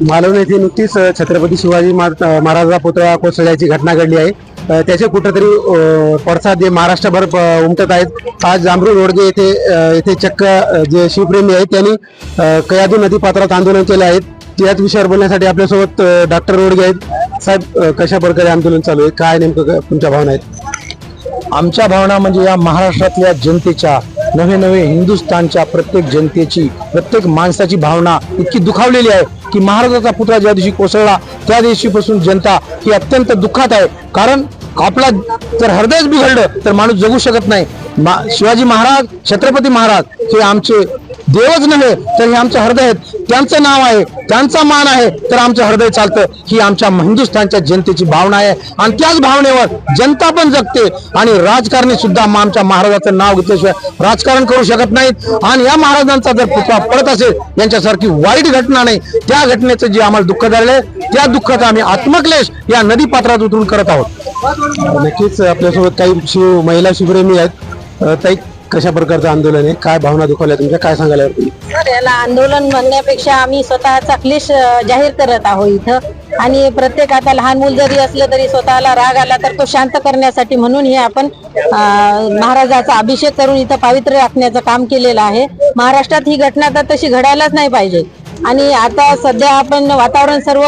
मालवण येथे नुकतीच छत्रपती शिवाजी मा- महाराजा पुतळा कोसळल्याची घटना घडली आहे. त्याचे कुठेतरी पडसाद जे महाराष्ट्रभर प- उमटत आहेत. आज जांभरू रोडगे येथे येथे चक्क जे शिवप्रेमी आहेत त्यांनी कयादू नदी पात्रात आंदोलन केले आहेत त्याच विषयावर बोलण्यासाठी आपल्यासोबत डॉक्टर रोडगे आहेत. साहेब कशा प्रकारे आंदोलन चालू आहे? काय नेमकं तुमच्या भावना आहेत? आमच्या भावना म्हणजे या महाराष्ट्रातल्या जनतेच्या नवे नवे हिंदुस्थानच्या प्रत्येक जनतेची प्रत्येक माणसाची भावना इतकी दुखावलेली आहे की महाराजाचा पुतळा ज्या दिवशी कोसळला त्या दिवशीपासून जनता ही अत्यंत दुःखात आहे. कारण आपला जर हृदयच बिघडलं तर माणूस जगू शकत नाही. मा- शिवाजी महाराज छत्रपती महाराज हे आमचे देवच नव्हे तर हे आमचं हृदय आहेत त्यांचं नाव आहे त्यांचा मान आहे तर आमचं हृदय चालतं. ही आमच्या हिंदुस्थानच्या जनतेची भावना आहे. आणि त्याच भावनेवर जनता पण जगते. आणि राजकारणी सुद्धा आमच्या महाराजाचं नाव घेतल्याशिवाय राजकारण करू शकत नाहीत. आणि या महाराजांचा जर पुतळा पडत असेल यांच्यासारखी वाईट घटना नाही. त्या घटनेचं जे आम्हाला दुःख झालंय त्या दुःखाचा आम्ही आत्मक्लेश या नदी पात्रात उतरून करत आहोत. नक्कीच आपल्यासोबत काही शिव महिला शिवप्रेमी आहेत. ताई कशा प्रकारचं आंदोलन आहे? काय भावना दुखावल्या तुमच्या? काय सांगायला तर याला आंदोलन म्हणण्यापेक्षा आम्ही स्वतःचा क्लेश अ, जाहीर करत आहोत इथं. आणि प्रत्येक आता लहान मूल जरी असलं तरी स्वतःला राग आला तर तो शांत करण्यासाठी म्हणून हे आपण अ, महाराजाचा अभिषेक करून इथं पावित्र्य राखण्याचं काम केलेलं आहे. महाराष्ट्रात ही घटना तर तशी घडायलाच नाही पाहिजे. आणि आता सध्या आपण वातावरण सर्व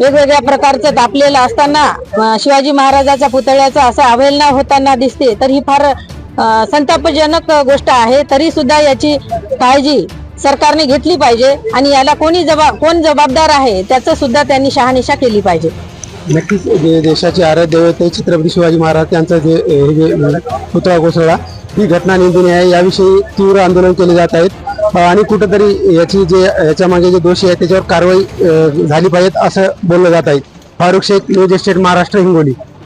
वेगवेगळ्या प्रकारचं तापलेलं असताना अ, शिवाजी महाराजाच्या पुतळ्याचा असं अवहेलना होताना दिसते तर ही फार संतापजनक गोष्ट आहे तरी सुद्धा याची काळजी सरकारने घेतली पाहिजे आणि याला कोणी जबाब कोण जबाबदार आहे त्याचं सुद्धा त्यांनी शहानिशा केली पाहिजे. नक्कीच जे देशाचे आराध्य दैवत छत्रपती शिवाजी महाराज यांचा जे हे जे पुतळा कोसळला ही घटना निंदनीय आहे. याविषयी तीव्र आंदोलन केले जात आहेत. आणि कुठंतरी याची जे याच्या मागे जे दोषी आहेत त्याच्यावर कारवाई झाली पाहिजेत असं बोललं जात आहे. Farukh Shaikh news state Maharashtra Hingoli.